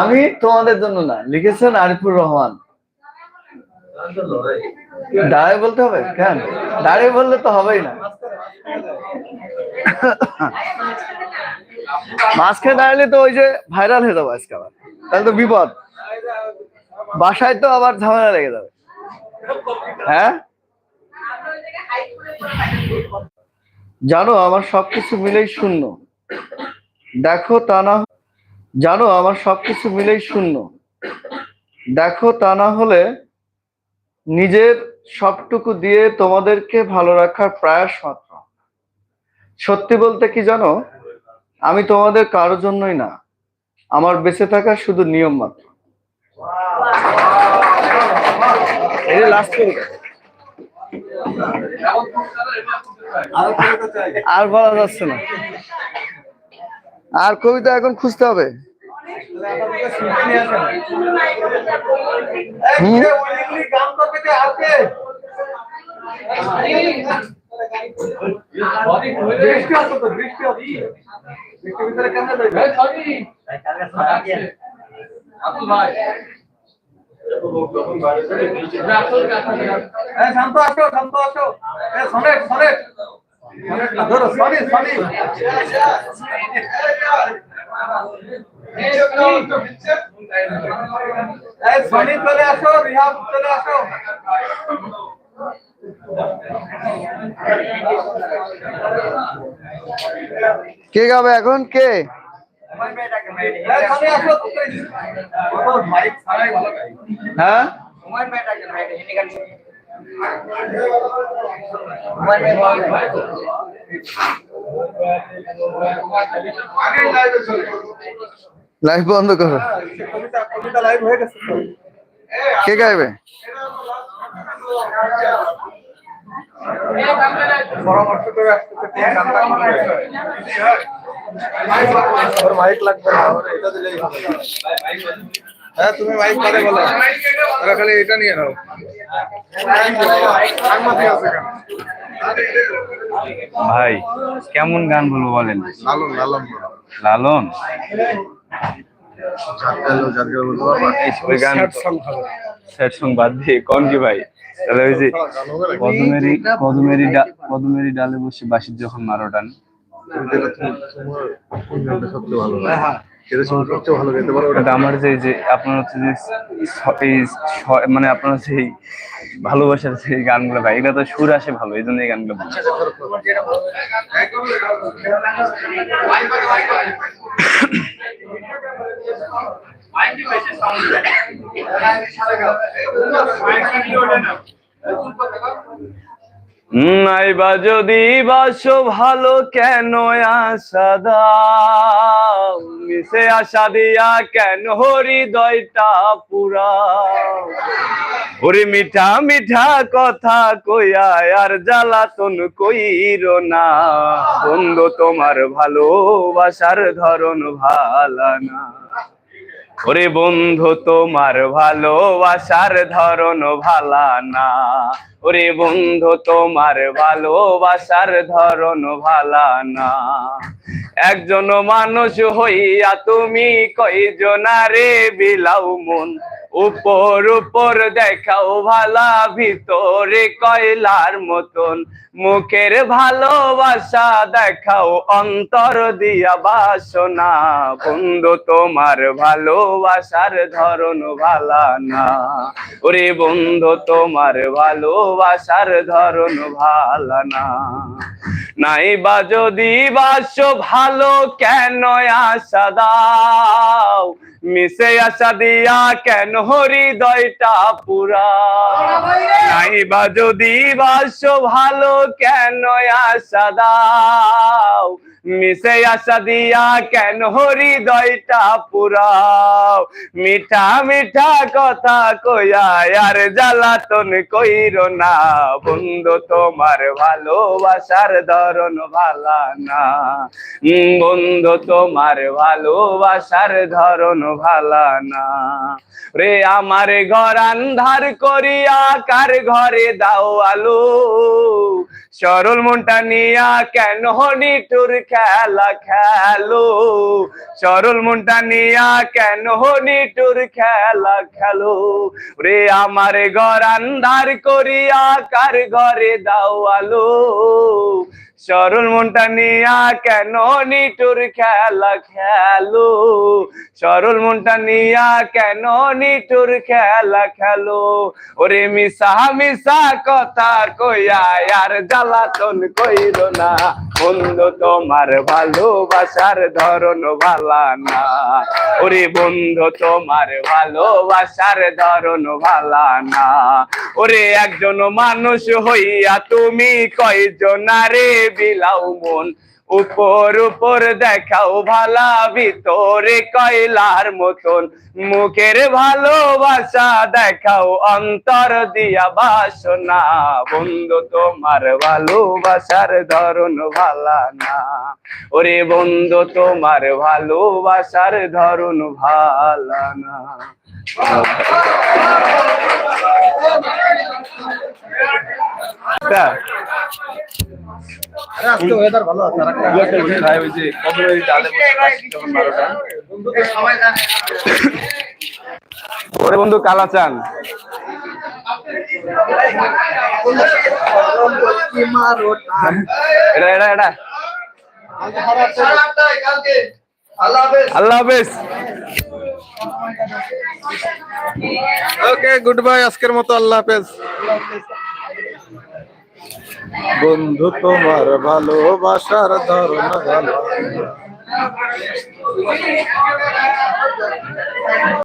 আমি তোমাদের জন্য না, লিখেছেন আরিফুর রহমান। দাঁড়ায় বলতে হবে? কেন? দাঁড়িয়ে বললে তো হবেই না। মাঝখানে দাঁড়ালে তো ওই যে ভাইরাল হয়ে যাব আজকে আবার। তাহলে তো বিপদ। বাসায় তো আবার ঝামেলা লেগে যাবে। হ্যাঁ? জানো, আমার সবকিছু মিলেই শূন্য। দেখো, তা না জানো, আমার সবকিছু মিলেই শূন্য। দেখো, তা না হলে নিজের সবটুকু দিয়ে তোমাদেরকে ভালো রাখার প্রয়াস মাত্র। সত্যি বলতে কি জানো, আমি তোমাদের কারোর জন্যই না, আমার বেঁচে থাকা শুধু নিয়ম মাত্র। আর বলা যাচ্ছে না। আর কবিতা এখন খুঁজতে হবে? শান্ত আসো শান্ত আসো। এ সনেট সনেট। সনেট ধরো সনি সনি। এই সনি চলে আসো রিহাব চলে আসো কে গাবে এখন? কে? এই সনি আসো তোর মাইক ছাড়াই ভালো গাই হ্যাঁ? আগেই লাইভে বন্ধ করো। কে গাইবে? মাইক লাগবে এটা দিলেই হ্যাঁ তুমি মাইক পরে বলো। খালি এটা নিয়ে নাও। ভাই কেমন গান বলব বলেন? লালন লালন লালন? ওই গান স্যাড সং বাদ দিয়ে কোন কি ভাই? তাহলে ওই যে পদমেরি পদমেরি ডা- পদমেরি ডালে বসে বাসির যখন মারো টান। যেটা তোমার তোমার কোন গানটা সবচেয়ে ভালো লাগে? যেটা সবচেয়ে ভালো গাইতে পারো ওটা ওটা আমার যে যে আপনার হচ্ছে যে এই মানে আপনার হচ্ছে এই ভালোবাসার যে গানগুলো ভাই এগুলো তো সুর আসে ভালো এই জন্য এই গানগুলো ভালো। নাইবা যদি বাসো ভালো, কেন আশা দাও? মিশে আশা দিয়া কেন হৃদয়টা পুরা ওরে মিঠা মিঠা কথা কইয়া আর জ্বালাতন কইর না। বন্ধু, তোমার ভালোবাসার ধরন ভালা না। ওরে বন্ধু, তোমার ভালোবাসার ধরন ভালা না। ওরে বন্ধু, তোমার ভালোবাসার ধরন ভালা না। একজন মানুষ হইয়া তুমি কয়জনারে বিলাও মন? উপর উপর দেখাও ভালা ভিতরে কয়লার মতন। মুখের ভালোবাসা দেখাও, অন্তর দিয়া বাসনা। বন্ধু, তোমার ভালোবাসার ধরন ভালা না। ওরে বন্ধু, তোমার ভালোবাসার ধরন ভালা না। নাই বা যদি বাস ভালো, কেন আশা দাও? মিশে আশা দিয়া কেন হৃদয়টা পুরা? নাই বা যদি বাস ভালো কেন আশা দাও? মিশে আশা দিয়া কেন হৃদয়টা পুরাও? মিঠা মিঠা কথা কইয়া আর জ্বালাতন কইর না। বন্ধু, তোমার ভালোবাসার ধরন ভালা না। বন্ধু, তোমার ভালোবাসার ধরন ভালা না। রে, আমার ঘর আন্ধার করিয়া কার ঘরে দাও আলো? সরল মনটা নিয়া কেন নিটুর খেলা খেলো? সরল মনটা নিয়া কেন নিটুর খেলা খেলো? রে আমার ঘর আন্ধার করিয়া কার ঘরে দাও আলো সরল মনটা নিয়া কেন নিটুর খেলা খেলো? সরল মনটা নিয়া কেন নিটুর খেলা খেলো? ওরে মিশা মিশা কথা কইয়া আর জ্বালাতন কইর না। বন্ধু, তোমার ভালোবাসার ধরন ভালা না। ওরে বন্ধু, তোমার ভালোবাসার ধরন ভালা না। ওরে একজন মানুষ হইয়া তুমি কয়জনারে বিলাও মন? উপর উপর দেখাও ভালা, ভিতরে কয়লার মতন। মুখের ভালোবাসা দেখাও, অন্তর দিয়া বাসনা। বন্ধু, তোমার ভালোবাসার ধরন ভালা না। ওরে বন্ধু, তোমার ভালোবাসার ধরন ভালা না। ওরে বন্ধু কালা চান। এটা এটা এটা আল্লাহ হাফেজ। ওকে গুড বাই আজকের মতো আল্লাহ হাফেজ। বন্ধু তোমার ভালোবাসার ধরন ভালো।